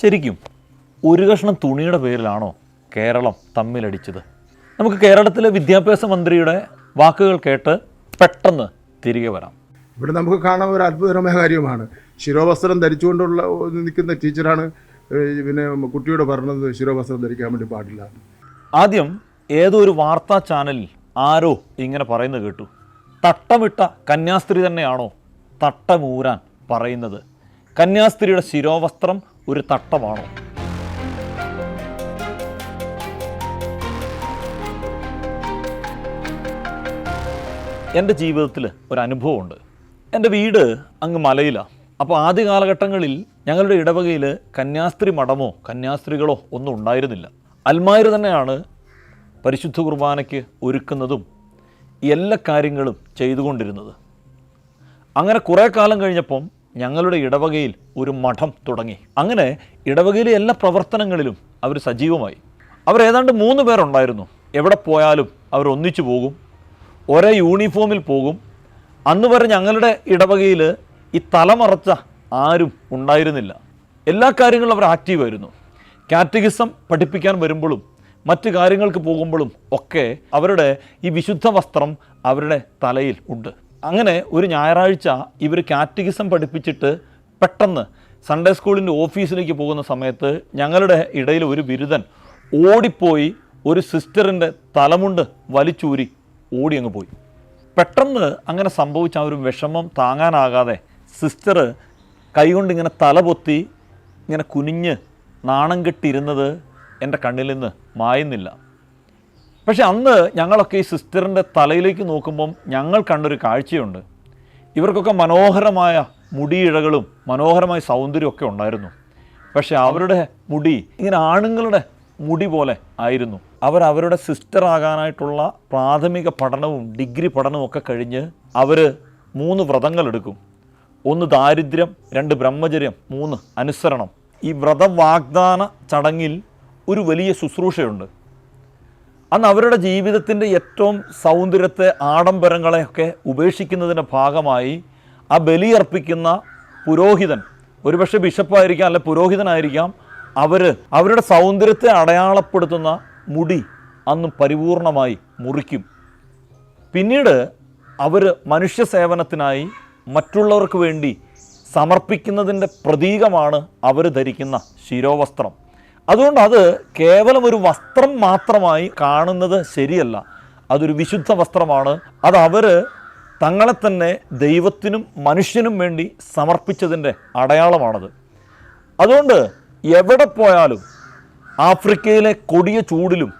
ശരിക്കും ഒരു കഷ്ണം തുണിയുടെ പേരിലാണോ കേരളം തമ്മിലടിച്ചത്? നമുക്ക് കേരളത്തിലെ വിദ്യാഭ്യാസ മന്ത്രിയുടെ വാക്കുകൾ കേട്ട് പെട്ടെന്ന് തിരികെ വരാം. ഇവിടെ നമുക്ക് കാണാൻ ഒരു അത്ഭുതകരമായ കാര്യമാണ്. ശിരോവസ്ത്രം ധരിച്ചുകൊണ്ടുള്ള നിൽക്കുന്ന ടീച്ചറാണ് പിന്നെ കുട്ടിയോട് പറഞ്ഞത് ശിരോവസ്ത്രം ധരിക്കാൻ വേണ്ടി പാടില്ല. ആദ്യം ഏതോ ഒരു വാർത്താ ചാനലിൽ ആരോ ഇങ്ങനെ പറയുന്നത് കേട്ടു. തട്ടമിട്ട കന്യാസ്ത്രീ തന്നെയാണോ തട്ടമൂരാൻ പറയുന്നത്? കന്യാസ്ത്രീയുടെ ശിരോവസ്ത്രം ഒരു തട്ടമാണോ? എന്റെ ജീവിതത്തിൽ ഒരു അനുഭവമുണ്ട്. എന്റെ വീട് അങ്ങ് മലയിലാണ് അപ്പോൾ ആദ്യ കാലഘട്ടങ്ങളിൽ ഞങ്ങളുടെ ഇടവകയിൽ കന്യാസ്ത്രീ മഠമോ കന്യാസ്ത്രീകളോ ഒന്നും ഉണ്ടായിരുന്നില്ല. അൽമാർ തന്നെയാണ് പരിശുദ്ധ കുർബാനയ്ക്ക് ഒരുക്കുന്നതും എല്ലാ കാര്യങ്ങളും ചെയ്തുകൊണ്ടിരുന്നത്. അങ്ങനെ കുറേ കാലം കഴിഞ്ഞപ്പം ഞങ്ങളുടെ ഇടവകയിൽ ഒരു മഠം തുടങ്ങി. അങ്ങനെ ഇടവകയിലെ എല്ലാ പ്രവർത്തനങ്ങളിലും അവർ സജീവമായി. അവർ ഏതാണ്ട് മൂന്ന് പേരുണ്ടായിരുന്നു. എവിടെ പോയാലും അവർ ഒന്നിച്ചു പോകും. ഒരേ യൂണിഫോമിൽ പോകും. അന്ന് വരെ ഞങ്ങളുടെ ഇടവകയിൽ ഈ തലമറച്ച ആരും ഉണ്ടായിരുന്നില്ല. എല്ലാ കാര്യങ്ങളും അവർ ആക്റ്റീവായിരുന്നു കാറ്റഗിസം പഠിപ്പിക്കാൻ വരുമ്പോഴും മറ്റു കാര്യങ്ങൾക്ക് പോകുമ്പോഴും ഒക്കെ അവരുടെ ഈ വിശുദ്ധ വസ്ത്രം അവരുടെ തലയിൽ ഉണ്ട്. അങ്ങനെ ഒരു ഞായറാഴ്ച ഇവർ കാറ്റഗിസം പഠിപ്പിച്ചിട്ട് പെട്ടെന്ന് സൺഡേ സ്കൂളിന്റെ ഓഫീസിലേക്ക് പോകുന്ന സമയത്ത് ഞങ്ങളുടെ ഇടയിൽ ഒരു ബിരുദൻ ഓടിപ്പോയി ഒരു സിസ്റ്ററിന്റെ തലമുണ്ട് വലിച്ചൂരി ഓടി അങ്ങ് പോയി. പെട്ടെന്ന് അങ്ങനെ സംഭവിച്ച ആ ഒരു വിഷമം താങ്ങാനാകാതെ സിസ്റ്റർ കൈകൊണ്ട് ഇങ്ങനെ തല പൊത്തി ഇങ്ങനെ കുനിഞ്ഞ് നാണം കെട്ടിയിരുന്നത് എന്റെ കണ്ണിൽ നിന്ന് മായുന്നില്ല. പക്ഷെ അന്ന് ഞങ്ങളൊക്കെ ഈ സിസ്റ്ററിന്റെ തലയിലേക്ക് നോക്കുമ്പം ഞങ്ങൾ കണ്ടൊരു കാഴ്ചയുണ്ട്. ഇവർക്കൊക്കെ മനോഹരമായ മുടിയിഴകളും മനോഹരമായ സൗന്ദര്യമൊക്കെ ഉണ്ടായിരുന്നു. പക്ഷെ അവരുടെ മുടി ഇങ്ങനെ ആണുങ്ങളുടെ മുടി പോലെ ആയിരുന്നു. അവർ അവരുടെ സിസ്റ്റർ ആകാനായിട്ടുള്ള പ്രാഥമിക പഠനവും ഡിഗ്രി പഠനവും ഒക്കെ കഴിഞ്ഞ് അവർ മൂന്ന് വ്രതങ്ങൾ എടുക്കും. ഒന്ന് ദാരിദ്ര്യം രണ്ട് ബ്രഹ്മചര്യം മൂന്ന് അനുസരണം. ഈ വ്രത വാഗ്ദാന ചടങ്ങിൽ ഒരു വലിയ ശുശ്രൂഷയുണ്ട്. അന്ന് അവരുടെ ജീവിതത്തിന്റെ ഏറ്റവും സൗന്ദര്യത്തെ ആഡംബരങ്ങളെയൊക്കെ ഉപേക്ഷിക്കുന്നതിന്റെ ഭാഗമായി ആ ബലിയർപ്പിക്കുന്ന പുരോഹിതൻ ഒരുപക്ഷെ ബിഷപ്പായിരിക്കാം അല്ലെ പുരോഹിതനായിരിക്കാം അവർ അവരുടെ സൗന്ദര്യത്തെ അടയാളപ്പെടുത്തുന്ന മുടി അന്ന് പരിപൂർണമായി മുറിക്കും. പിന്നീട് അവർ മനുഷ്യ സേവനത്തിനായി മറ്റുള്ളവർക്ക് വേണ്ടി സമർപ്പിക്കുന്നതിന്റെ പ്രതീകമാണ് അവർ ധരിക്കുന്ന ശിരോവസ്ത്രം. അതുകൊണ്ട് അത് കേവലം ഒരു വസ്ത്രം മാത്രമായി കാണുന്നത് ശരിയല്ല. അതൊരു വിശുദ്ധ വസ്ത്രമാണ്. അത് അവർ തങ്ങളെ തന്നെ ദൈവത്തിനും മനുഷ്യനും വേണ്ടി സമർപ്പിച്ചതിന്റെ അടയാളമാണത്. അതുകൊണ്ട് എവിടെ പോയാലും ആഫ്രിക്കയിലെ കൊടിയ ചൂടിലും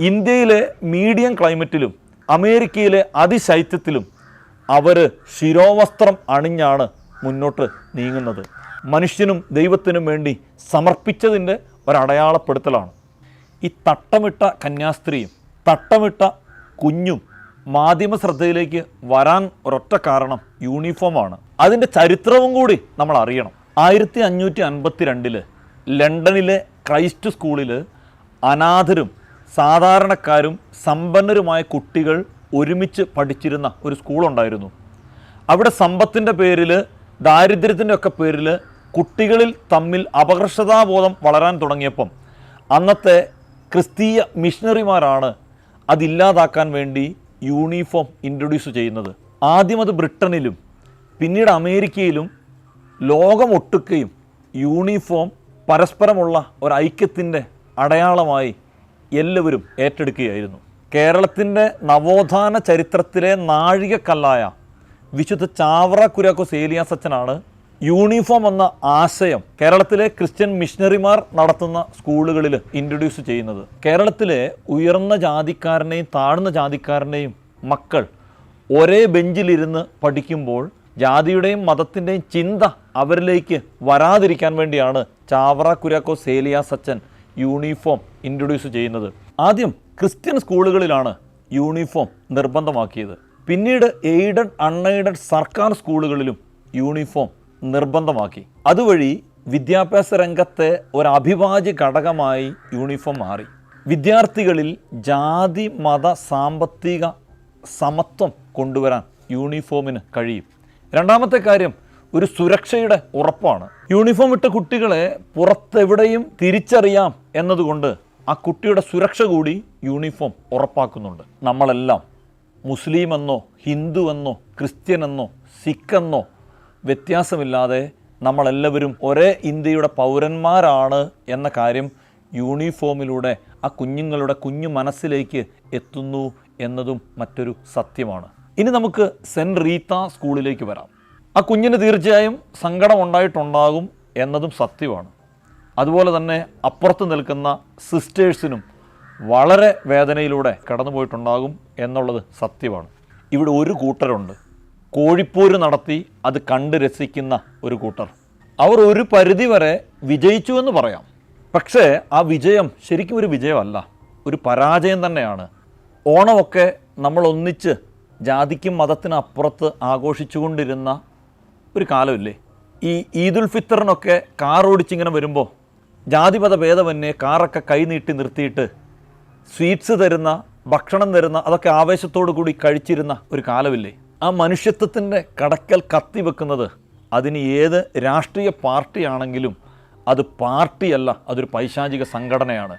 ഇന്ത്യയിലെ മീഡിയം ക്ലൈമറ്റിലും അമേരിക്കയിലെ അതിശൈത്യത്തിലും അവർ ശിരോവസ്ത്രം അണിഞ്ഞാണ് മുന്നോട്ട് നീങ്ങുന്നത്. മനുഷ്യനും ദൈവത്തിനും വേണ്ടി സമർപ്പിച്ചതിന്റെ ഒരടയാളപ്പെടുത്തലാണ്. ഈ തട്ടമിട്ട കന്യാസ്ത്രീയും തട്ടമിട്ട കുഞ്ഞും മാധ്യമ ശ്രദ്ധയിലേക്ക് വരാൻ ഒരൊറ്റ കാരണം യൂണിഫോമാണ് അതിന്റെ ചരിത്രവും കൂടി നമ്മൾ അറിയണം. ആയിരത്തി അഞ്ഞൂറ്റി അൻപത്തി രണ്ടിൽ ലണ്ടനിലെ ക്രൈസ്റ്റ് സ്കൂളിൽ അനാഥരും സാധാരണക്കാരും സമ്പന്നരുമായ കുട്ടികൾ ഒരുമിച്ച് പഠിച്ചിരുന്ന ഒരു സ്കൂളുണ്ടായിരുന്നു. അവിടെ സമ്പത്തിന്റെ പേരിൽ ദാരിദ്ര്യത്തിന്റെ ഒക്കെ പേരിൽ കുട്ടികളിൽ തമ്മിൽ അപകർഷതാബോധം വളരാൻ തുടങ്ങിയപ്പം അന്നത്തെ ക്രിസ്തീയ മിഷണറിമാരാണ് അതില്ലാതാക്കാൻ വേണ്ടി യൂണിഫോം ഇൻട്രൊഡ്യൂസ് ചെയ്യുന്നത്. ആദ്യം അത് ബ്രിട്ടനിലും പിന്നീട് അമേരിക്കയിലും ലോകമൊട്ടുക്കയും യൂണിഫോം പരസ്പരമുള്ള ഒരു ഐക്യത്തിന്റെ അടയാളമായി എല്ലാവരും ഏറ്റെടുക്കുകയായിരുന്നു. കേരളത്തിന്റെ നവോത്ഥാന ചരിത്രത്തിലെ നാഴികക്കല്ലായ വിശുദ്ധ ചാവറ കുര്യാക്കോസ് അച്ഛനാണ് യൂണിഫോം എന്ന ആശയം കേരളത്തിലെ ക്രിസ്ത്യൻ മിഷണറിമാർ നടത്തുന്ന സ്കൂളുകളിൽ ഇൻട്രൊഡ്യൂസ് ചെയ്യുന്നത്. കേരളത്തിലെ ഉയർന്ന ജാതിക്കാരനെയും താഴ്ന്ന ജാതിക്കാരനെയും മക്കൾ ഒരേ ബെഞ്ചിലിരുന്ന് പഠിക്കുമ്പോൾ ജാതിയുടെയും മതത്തിന്റെയും ചിന്ത അവരിലേക്ക് വരാതിരിക്കാൻ വേണ്ടിയാണ് ചാവറ കുര്യാക്കോസ് സേലിയ സച്ചൻ യൂണിഫോം ഇൻട്രൊഡ്യൂസ് ചെയ്യുന്നത്. ആദ്യം ക്രിസ്ത്യൻ സ്കൂളുകളിലാണ് യൂണിഫോം നിർബന്ധമാക്കിയത്. പിന്നീട് എയ്ഡഡ് അൺഎയ്ഡഡ് സർക്കാർ സ്കൂളുകളിലും യൂണിഫോം നിർബന്ധമാക്കി. അതുവഴി വിദ്യാഭ്യാസ രംഗത്തെ ഒരു അഭിവാജ്യ ഘടകമായി യൂണിഫോം മാറി. വിദ്യാർത്ഥികളിൽ ജാതി മത സാമ്പത്തിക സമത്വം കൊണ്ടുവരാൻ യൂണിഫോമിന് കഴിയും. രണ്ടാമത്തെ കാര്യം ഒരു സുരക്ഷയുടെ ഉറപ്പാണ്. യൂണിഫോം ഇട്ട കുട്ടികളെ പുറത്തെവിടെയും തിരിച്ചറിയാം എന്നതുകൊണ്ട് ആ കുട്ടിയുടെ സുരക്ഷ കൂടി യൂണിഫോം ഉറപ്പാക്കുന്നുണ്ട്. നമ്മളെല്ലാം മുസ്ലിം എന്നോ ഹിന്ദു എന്നോ ക്രിസ്ത്യൻ എന്നോ സിഖ് എന്നോ വ്യത്യാസമില്ലാതെ നമ്മളെല്ലാവരും ഒരേ ഇന്ത്യയുടെ പൗരന്മാരാണ് എന്ന കാര്യം യൂണിഫോമിലൂടെ ആ കുഞ്ഞുങ്ങളുടെ കുഞ്ഞു മനസ്സിലേക്ക് എത്തുന്നു എന്നതും മറ്റൊരു സത്യമാണ്. ഇനി നമുക്ക് സെന്റ് റീത്ത സ്കൂളിലേക്ക് വരാം. ആ കുഞ്ഞിന് തീർച്ചയായും സങ്കടം ഉണ്ടായിട്ടുണ്ടാകും എന്നതും സത്യമാണ്. അതുപോലെ തന്നെ അപ്പുറത്ത് നിൽക്കുന്ന സിസ്റ്റേഴ്സിനും വളരെ വേദനയിലൂടെ കടന്നുപോയിട്ടുണ്ടാകും എന്നുള്ളത് സത്യമാണ്. ഇവിടെ ഒരു കൂട്ടരുണ്ട്. കോഴിപ്പോര് നടത്തി അത് കണ്ട് രസിക്കുന്ന ഒരു കൂട്ടർ. അവർ ഒരു പരിധിവരെ വിജയിച്ചു എന്ന് പറയാം. പക്ഷേ ആ വിജയം ശരിക്കും ഒരു വിജയമല്ല. ഒരു പരാജയം തന്നെയാണ്. ഓണമൊക്കെ നമ്മൾ ഒന്നിച്ച് ജാതിക്കും മതത്തിനും അപ്പുറത്ത് ആഘോഷിച്ചുകൊണ്ടിരുന്ന ഒരു കാലമില്ലേ? ഈ ഈദുൽ ഫിത്തറിനൊക്കെ കാർ ഓടിച്ചിങ്ങനെ വരുമ്പോൾ ജാതിമത ഭേദമന്യേ കാറൊക്കെ കൈനീട്ടി നിർത്തിയിട്ട് സ്വീറ്റ്സ് തരുന്ന ഭക്ഷണം തരുന്ന അതൊക്കെ ആവേശത്തോടു കൂടി കഴിച്ചിരുന്ന ഒരു കാലമില്ലേ? ആ മനുഷ്യത്വത്തിന്റെ കടക്കൽ കത്തി വെക്കുന്നത് അതിന് ഏത് രാഷ്ട്രീയ പാർട്ടിയാണെങ്കിലും അത് പാർട്ടിയല്ല അതൊരു പൈശാചിക സംഘടനയാണ്.